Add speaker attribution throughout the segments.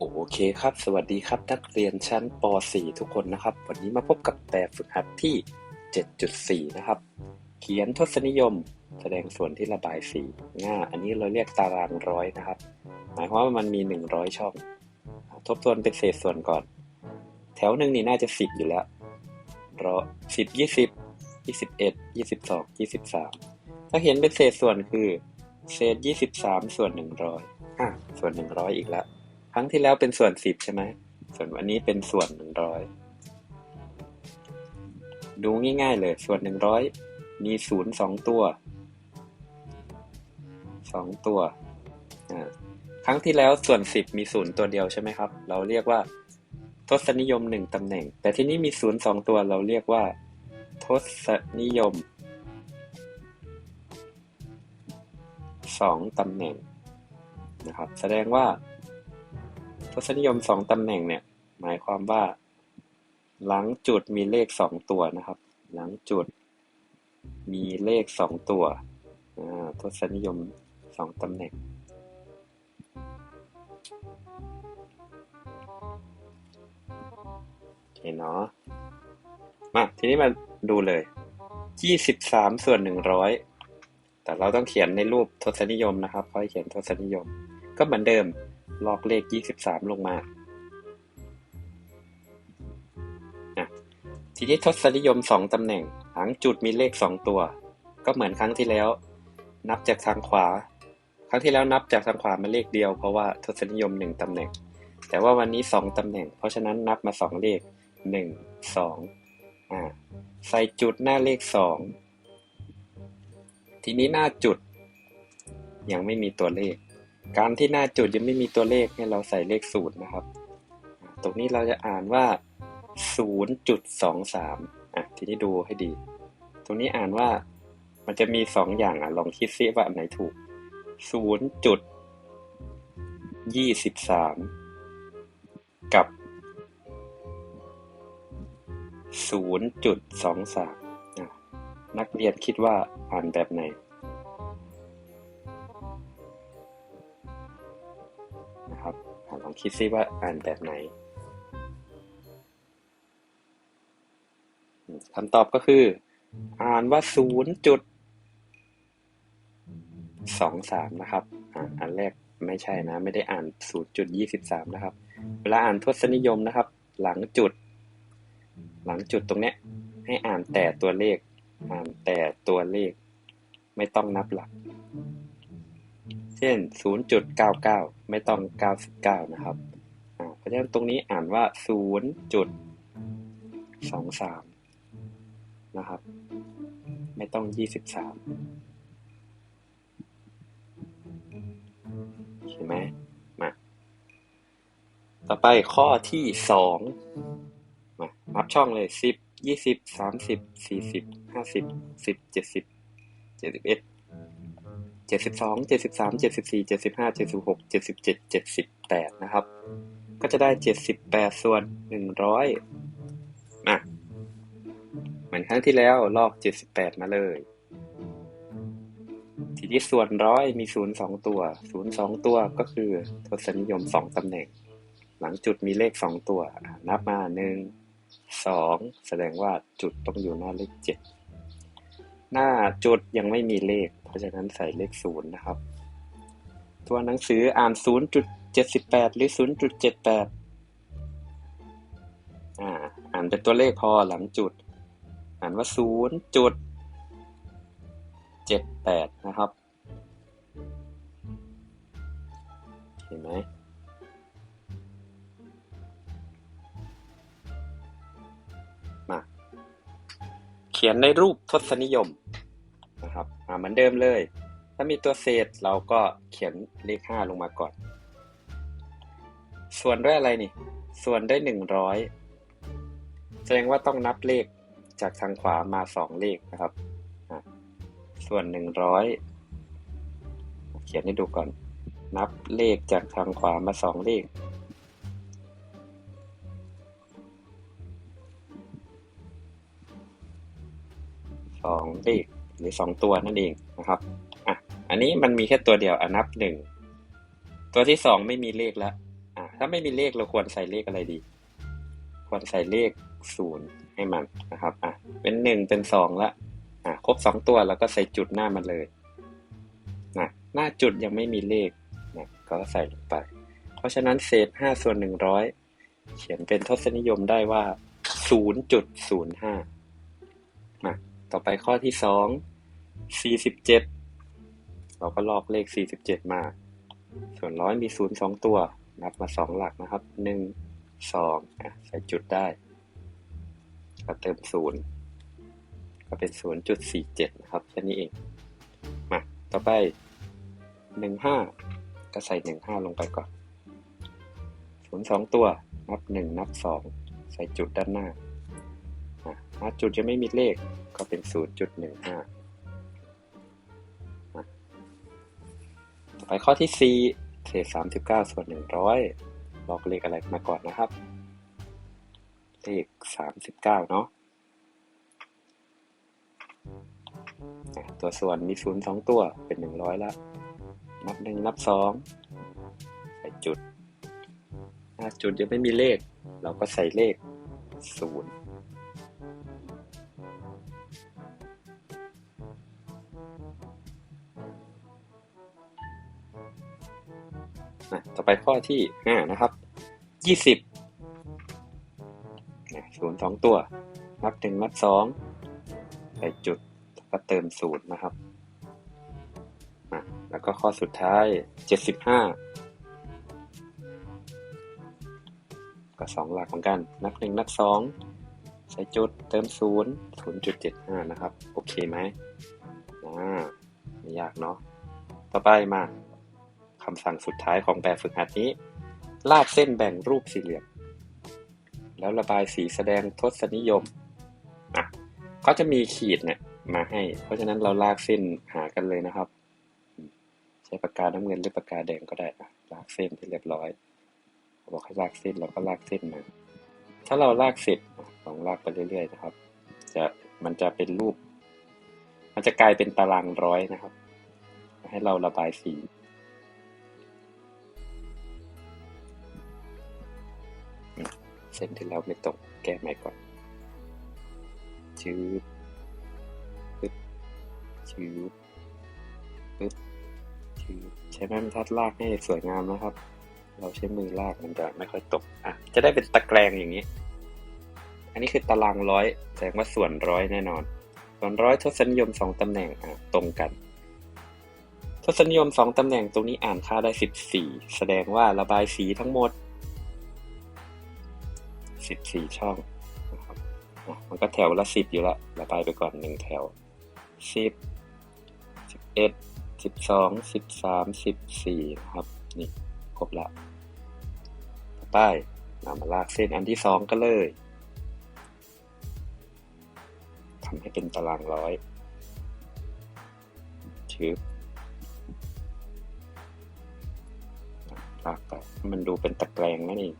Speaker 1: โอเคครับ สวัสดีครับ นักเรียนชั้นป .4 ทุกคนนะครับ วันนี้มาพบกับแบบฝึกหัดที่ 7.4 นะครับ เขียนทศนิยม แสดงส่วนที่ระบายสีง่าอันนี้เราเรียกตารางร้อยนะครับ หมายความว่ามันมี 100 ช่อง ทบทวนเป็นเศษส่วนก่อน แถวหนึ่งนี่น่าจะ 10 อยู่แล้วรอสิบยี่สิบยี่สิบเอ็ดยี่สิบสองยี่สิบสามถ้าเห็นเป็นเศษส่วนคือ เศษยี่สิบสามส่วนหนึ่งร้อยอะส่วนหนึ่งร้อยอีกแล้ว รั้งที่แล้วเป็นส่วนสิบใช่ไหม ส่วนวันนี้เป็นส่วนหนึ่งร้อย ดูง่ายๆเลย ส่วนหนึ่งร้อยมีศูนย์สองตัว สองตัว ครั้งที่แล้วส่วนสิบมีศูนย์ตัวเดียวใช่ไหมครับ เราเรียกว่า ทศนิยมหนึ่งตำแหน่ง แต่ที่นี้มีศูนย์สองตัวเราเรียกว่า ทศนิยมสองตำแหน่งนะครับ แสดงว่า ทศนิยมสองตำแหน่งเนี่ย หมายความว่า หลังจุดมีเลขสองตัวนะครับ หลังจุดมีเลขสองตัวทศนิยมสองตำแหน่ง เห็นเนาะมาทีนี้มาดูเลย23ส่วน100แต่เราต้องเขียนในรูปทศนิยมนะครับเขาให้เขียนทศนิยม ก็เหมือนเดิม ลอกเลข 23 ลงมาทีนี้ทศนิยม 2 ตำแหน่ง หางจุดมีเลข 2 ตัว ก็เหมือนครั้งที่แล้ว นับจากทางขวา ครั้งที่แล้วนับจากทางขวามาเลขเดียวเพราะว่าทศนิยม 1 ตำแหน่ง แต่ว่าวันนี้ 2 ตำแหน่ง เพราะฉะนั้นนับมา 2 เลข 1 2อ่าใส่จุดหน้าเลข 2 ทีนี้หน้าจุด ยังไม่มีตัวเลข การที่หน้าจุดยังไม่มีตัวเลขให้เราใส่เลขศูนย์นะครับ ตรงนี้เราจะอ่านว่า 0.23อะทีนี้ดูให้ดี ตรงนี้อ่านว่ามันจะมีสองอย่างอะลองคิดซิว่าอันไหนถูก 0.23 กับ 0.23อะนักเรียนคิดว่าอ่านแบบไหน นะครับลองคิดซิว่าอ่านแบบไหนคำตอบก็คือ อ่านว่าศูนย์จุดสองสามนะครับอันแรกไม่ใช่นะ ไม่ได้อ่านศูนย์จุดยี่สิบสามนะครับ เวลาอ่านทศนิยมนะครับ หลังจุด หลังจุดตรงเนี้ย ให้อ่านแต่ตัวเลข อ่านแต่ตัวเลข ไม่ต้องนับหลัก เช่น 0.99 ไม่ต้อง 99 นะครับเพราะฉะนั้นตรงนี้อ่านว่า 0.23 นะครับ ไม่ต้อง 23 เห็นไหมมา ต่อไปข้อที่ 2 มามับช่องเลย 10 20 30 40 50 10 70 71 เจ็ดสิบสองเจ็ดสิบสามเจ็ดสิบสี่เจ็ดสิบห้าเจ็ดสิบหกเจ็ดสิบเจ็ดเจ็ดสิบแปดนะครับ ก็จะได้เจ็ดสิบแปดส่วนหนึ่งร้อยอะเหมือนครั้งที่แล้วลอก78มาเลย ทีนี้ส่วนร้อยมีศูนย์สองตัวศูนย์สองตัวก็คือทศนิยมสองตำแหน่ง หลังจุดมีเลขสองตัว นับมาหนึ่งสองแสดงว่าจุดต้องอยู่หน้าเลขเจ็ด หน้าจุดยังไม่มีเลข เพราะฉะนั้นใส่เลขศูนย์นะครับ ตัวหนังสืออ่าน 0.78 หรือ 0.78 อ่า อ่านเป็นตัวเลขพอหลังจุด อ่านว่าศูนย์จุดเจ็ดแปดนะครับ เห็นไหมมา เขียนในรูปทศนิยม เหมือนเดิมเลย ถ้ามีตัวเศษเราก็เขียนเลขห้าลงมาก่อน ส่วนด้วยอะไรนี่ ส่วนได้หนึ่งร้อยแสดงว่าต้องนับเลขจากทางขวามาสองเลขนะครับ ส่วนหนึ่งร้อยเขียนให้ดูก่อน นับเลขจากทางขวามาสองเลขสองเลข หรือสองตัวนั่นเองนะครับอะอันนี้มันมีแค่ตัวเดียวอนับหนึ่งตัวที่สองไม่มีเลขแล้วอะถ้าไม่มีเลขเราควรใส่เลขอะไรดี ควรใส่เลขศูนย์ให้มันนะครับอะเป็นหนึ่งเป็นสองละอะครบสองตัวแล้วก็ใส่จุดหน้ามันเลยนะหน้าจุดยังไม่มีเลขนะก็ใส่ลงไป เพราะฉะนั้นเศษห้าส่วนหนึ่งร้อยเขียนเป็นทศนิยมได้ว่าศูนย์ ต่อไปข้อที่สองสี่สิบเจ็ดเราก็ลอกเลขสี่สิบเจ็ดมา ส่วนร้อยมีศูนย์สองตัว นับมาสองหลักนะครับหนึ่งสองอะใส่จุดได้ ก็เติมศูนย์ก็เป็นศูนย์จุดสี่เจ็ดนะครับแค่นี้เอง มา ต่อไปหนึ่งห้าก็ใส่หนึ่งห้าลงไปก่อนศูนย์สองตัว นับหนึ่งนับสองใส่จุดด้านหน้าอะถ้าจุดจะไม่มีเลข ก็เป็นศูนย์จุดหนึ่งห้าต่อไปข้อที่สี่เศษสามสิบเก้าส่วนหนึ่งร้อยบอกเลขอะไรมาก่อนนะครับ เลขสามสิบเก้าเนาะอะตัวส่วนมีศูนย์สองตัวเป็นหนึ่งร้อยละนับหนึ่งนับสองใส่จุด ถ้าจุดยังไม่มีเลข เราก็ใส่เลขศูนย์ ต่อไปข้อที่ห้านะครับยี่สิบศูนย์สองตัว นับหนึ่งนับสองใส่จุดแล้วก็เติมศูนย์นะครับอะแล้วก็ข้อสุดท้ายเจ็ดสิบห้าก็สองหลักเหมือนกัน นับหนึ่งนับสองใส่จุดเติมศูนย์ศูนย์จุดเจ็ดห้านะครับ โอเคไหมอ่าไม่ยากเนาะ ต่อไปมา คำสั่งสุดท้ายของแบบฝึกหัดนี้ ลากเส้นแบ่งรูปสี่เหลี่ยม แล้วระบายสีแสดงทศนิยมอะเขาจะมีขีดเนี่ยมาให้ เพราะฉะนั้นเราลากเส้นหากันเลยนะครับ ใช้ปากกาน้ำเงินหรือปากกาแดงก็ได้อะลากเส้นที่เรียบร้อยบอกให้ลากเส้นเราก็ลากเส้นมาถ้าเราลากเสร็จลองลากไปเรื่อยๆนะครับ จะมันจะเป็นรูป มันจะกลายเป็นตารางร้อยนะครับ ให้เราระบายสี เส้นที่เราไม่ตรงแก้ใหม่ก่อนชืบปึ๊บชืบปึ๊บชืบใช้ไม้บรรทัดลากให้สวยงามนะครับ เราใช้มือลากมันจะไม่ค่อยตกอะจะได้เป็นตะแกรงอย่างนี้ อันนี้คือตารางร้อยแสดงว่าส่วนร้อยแน่นอน ส่วนร้อยทศนิยมสองตำแหน่งอะตรงกันทศนิยมสองตำแหน่งตรงนี้อ่านค่าได้สิบสี่แสดงว่าระบายสีทั้งหมด สิบสี่ช่องนะครับมันก็แถวละสิบอยู่ละระบายไปก่อนหนึ่งแถวสิบสิบเอ็ดสิบสองสิบสามสิบสี่นะครับนี่ครบละต่อไปนำมาลากเส้นอันที่สองก็เลยทำให้เป็นตารางร้อยชืบลากไปมันดูเป็นตะแกรงนั่นเอง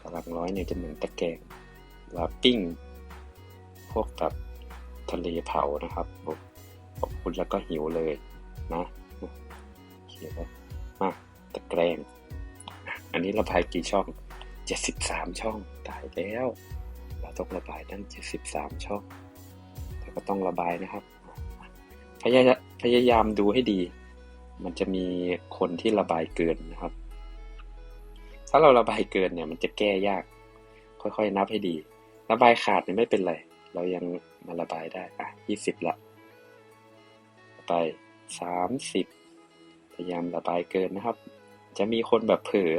Speaker 1: ตารางร้อยเนี่ยจะเหมือนตะแกรงลาปิ้ง พวกกับทะเลเผานะครับขอบคุณแล้วก็หิวเลยนะเขียนมาตะแกรงอันนี้ระบายกี่ช่อง 73 ช่องตายแล้ว เราต้องระบายตั้ง 73 ช่องแต่ก็ต้องระบายนะครับ พยายพยายามดูให้ดี มันจะมีคนที่ระบายเกินนะครับ ถ้าเราระบายเกินเนี่ย มันจะแก้ยาก ค่อยๆ นับให้ดี ระบายขาดเนี่ยไม่เป็นไร เรายังมาระบายได้อะ20ละไป30พยายามระบายเกินนะครับ จะมีคนแบบเผลอ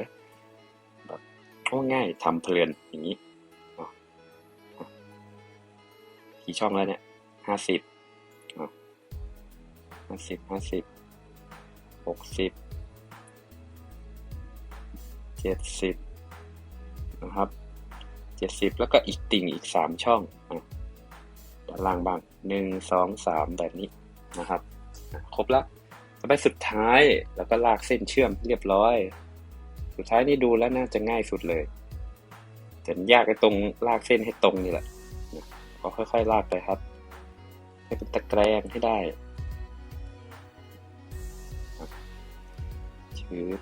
Speaker 1: แบบง่ายทำเพลินอย่างนี้กี่ช่องแล้วเนี่ยห้าสิบห้าสิบห้าสิบหกสิบ เจ็ดสิบนะครับเจ็ดสิบแล้วก็อีกติ่งอีกสามช่องด้านล่างบ้างหนึ่งสองสามแบบนี้นะครับ ครบแล้วต่อไปสุดท้ายแล้วก็ลากเส้นเชื่อมเรียบร้อย สุดท้ายนี่ดูแล้วน่าจะง่ายสุดเลยแต่ยากไอ้ตรงลากเส้นให้ตรงนี่แหละก็ค่อยๆลากไปครับ ให้เป็นตะแกรงให้ได้ชืบ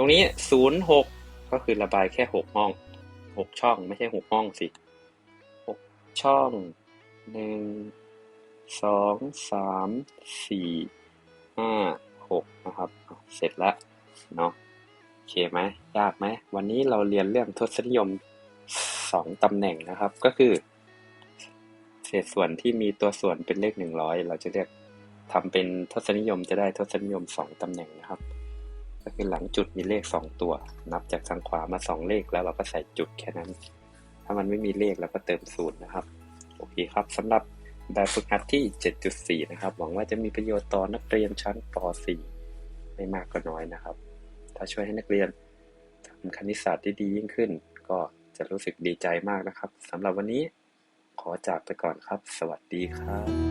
Speaker 1: รงนี้ศูนย์หกก็คือระบายแค่หกห้องหกช่องไม่ใช่หกห้องสิหกช่องหนึ่งสองสามสี่ห้าหกนะครับ เสร็จแล้วเนาะโอเคไหมยากไหมวันนี้เราเรียนเรื่องทศนิยมสองตำแหน่งนะครับก็คือ เศษส่วนที่มีตัวส่วนเป็นเลขหนึ่งร้อยเราจะเรียกทำเป็นทศนิยมจะได้ทศนิยมสองตำแหน่งนะครับ ก็คือหลังจุดมีเลขสองตัว นับจากทางขวามาสองเลขแล้วเราก็ใส่จุดแค่นั้น ถ้ามันไม่มีเลขเราก็เติมศูนย์นะครับ โอเคครับสำหรับแบบฝึกหัดที่ 7.4 นะครับ หวังว่าจะมีประโยชน์ต่อนักเรียนชั้นป .4 ไม่มากก็น้อยนะครับ ถ้าช่วยให้นักเรียนทำคณิตศาสตร์ได้ดียิ่งขึ้น ก็จะรู้สึกดีใจมากนะครับสำหรับวันนี้ขอจากไปก่อนครับ สวัสดีครับ